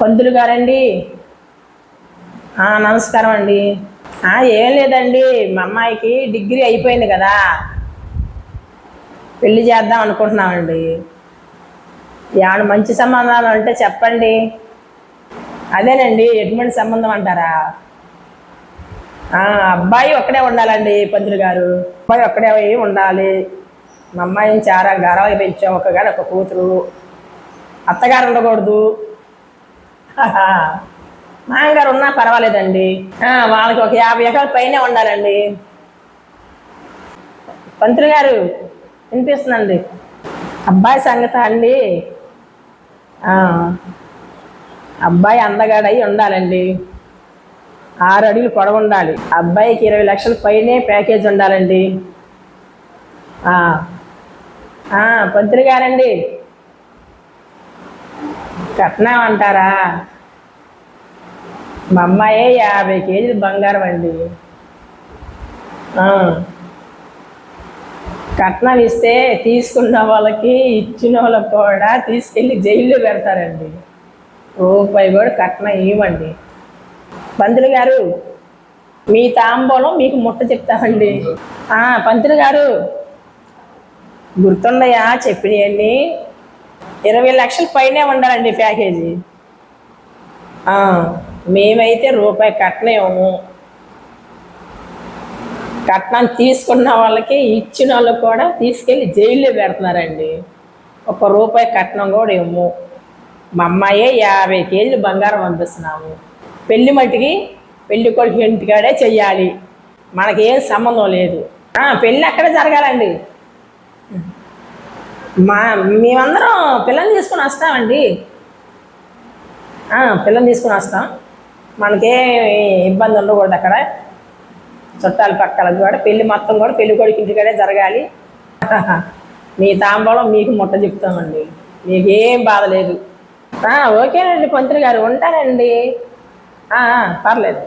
పంతులు గారండి. నమస్కారం అండి. ఏం లేదండి. మా అమ్మాయికి డిగ్రీ అయిపోయింది కదా. పెళ్ళి చేద్దాం అనుకుంటున్నామండి. ఏమన్నా మంచి సంబంధాలు అంటే చెప్పండి. అదేనండి ఎటువంటి సంబంధం అంటారా? అబ్బాయి ఒక్కడే ఉండాలండి పంతులు గారు. అబ్బాయి ఒక్కడే ఉండాలి. మా అమ్మాయిని చాలా గారాలు పెంచాం. ఒక గారు ఒక కూతురు. అత్తగారు ఉండకూడదు. మామగారు ఉన్నా పర్వాలేదండి వాళ్ళకి ఒక యాభై ఎకరాల పైనే ఉండాలండి. పంతులు గారు వినిపిస్తుందండి. అబ్బాయి సంగత అండి. అబ్బాయి అందగాడై ఉండాలండి. ఆరు అడుగులు పొడవు ఉండాలి. అబ్బాయికి ఇరవై లక్షల పైనే ప్యాకేజ్ ఉండాలండి. పంతులు గారండి. కట్నం అంటారా మా అమ్మాయే యాభై కేజీలు బంగారం అండి. కట్నం ఇస్తే తీసుకున్న వాళ్ళకి ఇచ్చిన వాళ్ళకి కూడా తీసుకెళ్ళి జైల్లో పెడతారండి. రూపాయి కూడా కట్నం ఇవ్వండి. పంతులు గారు మీ తాంబూలం మీకు ముట్ట చెప్తామండి. పంతులు గారు గుర్తున్నాయా చెప్పినవన్నీ ఇరవై లక్షల పైనే ఉండాలండి ప్యాకేజీ. మేమైతే రూపాయి కట్నం కట్నం తీసుకున్న వాళ్ళకి ఇచ్చిన వాళ్ళకి కూడా తీసుకెళ్ళి జైల్లో పెడుతున్నారండి. ఒక రూపాయి కట్నం కూడా ఇవ్వము. మా అమ్మాయే యాభై కేజీలు బంగారం పంపిస్తున్నాము. పెళ్ళి మట్టికి పెళ్ళి కొడుకు ఇంటికాడే చెయ్యాలి. మనకి ఏం సంబంధం లేదు. పెళ్ళి అక్కడే జరగాలండి. మా మేమందరం పిల్లల్ని తీసుకుని వస్తామండి. పిల్లల్ని తీసుకుని వస్తాం. మనకే ఇబ్బంది ఉండకూడదు అక్కడ. చుట్టాల పక్కల కూడా పెళ్ళి మొత్తం కూడా పెళ్ళి కొడుకు ఇంటికాడే జరగాలి. మీ తాంబూలం మీకు ముట్ట చెప్తామండి. మీకేం బాధ లేదు. ఓకేనండి పంతులు గారు ఉంటానండి పర్లేదు.